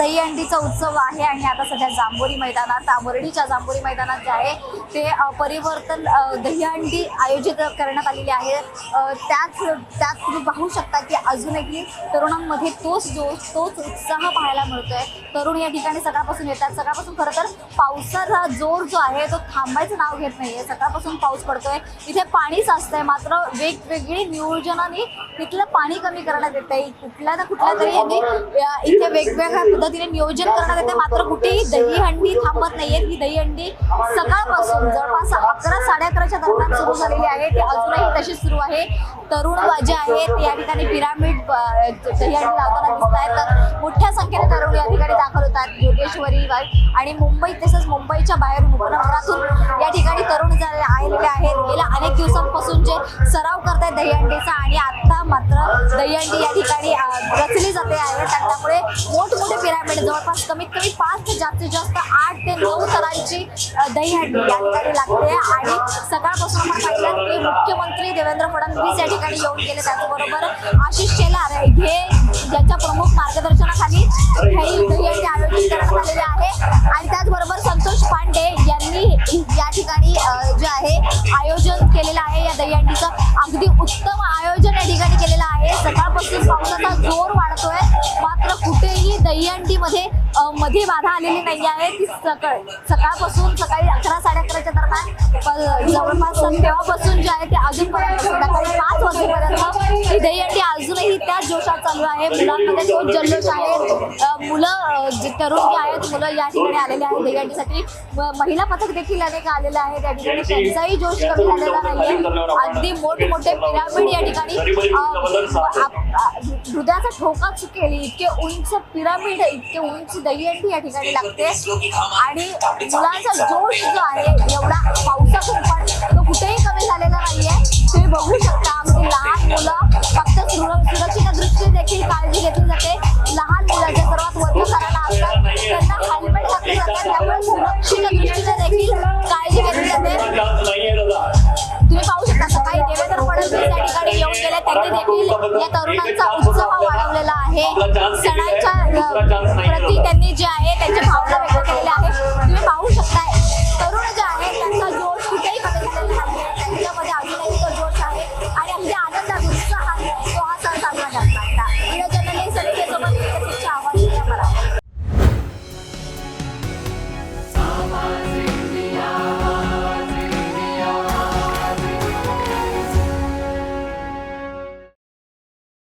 दहीहंडीचा उत्सव आहे आणि आता सध्या जांभोरी मैदानात तांबर्डीच्या जांभोरी मैदानात जे आहे ते परिवर्तन दहीहंडी आयोजित करण्यात आलेली आहे. त्याच त्यात तुम्ही पाहू शकता की अजूनही तरुणांमध्ये तोच जोश तोच उत्साह पाहायला मिळतोय. तरुण या ठिकाणी सकाळपासून येतात. सकाळपासून खरं तर पावसाचा जोर जो आहे तो थांबायचं नाव घेत नाहीये. सकाळपासून पाऊस पडतोय. इथे पाणी साचतंय. मात्र वेगवेगळी नियोजनाने तिथलं पाणी कमी करण्यात येतंय. कुठल्या ना कुठल्या तरी यांनी इथे वेगवेगळ्या पद्धतीने नियोजन करण्यात येते मात्र कुठेही दहीहंडी थांबत नाहीये ही दहीहंडी सकाळपासून जवळपास अकरा साडे अकराच्या दरम्यान सुरू झालेली आहे. ती अजूनही तशी सुरू आहे. तरुण जे आहेत. या ठिकाणी पिरामिड मीठ दहीहंडी लावताना दिसत आहेत तर मोठ्या संख्येने तरुण या ठिकाणी दाखल होतात. योगेश्वरी आणि मुंबई तसंच मुंबईच्या बाहेर उपनगरातून या ठिकाणी तरुण झाले आलेले आहेत गेल्या अनेक दिवसांपासून जे सराव करतायत दहीहंडीचा आणि आता मात्र दहीहंडी या ठिकाणी रचली जाते आहे. त्यामुळे मोठमोठे पिरामिड जवळपास कमीत कमी पाच ते जास्तीत जास्त आठ ते नऊ तरांची दहीहंडी या ठिकाणी लागते. आणि सकाळपासून देवेंद्र फडणवीस या ठिकाणी येऊन गेले त्याचबरोबर आशिष शेलार हे ज्यांच्या प्रमुख मार्गदर्शनाखाली हे दहीहंडी आयोजित करण्यात आलेले आहे. आणि त्याचबरोबर संतोष पांडे यांनी या ठिकाणी जे आहे आयोजन केलेलं आहे या दहीहंडीचं. अगदी उत्तम आयोजन या ठिकाणी केलेलं आहे. सकाळपासून पावसाचा जोर वाढतोय. मात्र कुठेही दहीहंडीमध्ये मध्ये बाधा आलेली नाही आहे. ती सकाळ सकाळपासून सकाळी अकरा साडे अकराच्या दरम्यान जवळपास तेव्हापासून जे आहे ते अजूनपर्यंत संध्याकाळी पाच वाजेपर्यंत ही दहीहंडी अजूनही त्याच जोशात चालू आहे. मुलांमध्ये तोच जल्लोष आहे. मुलं जे तरुण जे आहेत मुलं या ठिकाणी आलेले आहेत दहीहंडीसाठी महिला पथक देखील अनेक आलेले आहेत. या ठिकाणी त्यांचाही जोश कमी झालेला नाहीये. अगदी मोठमोठे पिरामिड या ठिकाणी हृदयाचा ठोका चुकेल इतके उंच पिरामिड इतके उंच दहीहंडी या ठिकाणी लागते. आणि मुलांचा जोश जो आहे एवढा पावसातून पण तो कुठेही कमी झालेला नाहीये. तुम्ही बघू शकता आमची लहान मुलं फक्त सुरक्षेच्या दृष्टीने देखील काळजी घेतली जाते. लहान मुलं जे सर्वात करायला असतात त्यांना हेल्मेट घातले जातात त्यामुळे सुरक्षेच्या दृष्टीने देखील काळजी घेतली जाते. तुम्ही पाहू शकता सकाळी देवेंद्र फडणवीस या ठिकाणी येऊन गेले. त्यांनी देखील या तरुणांचा आहे? सणाच्या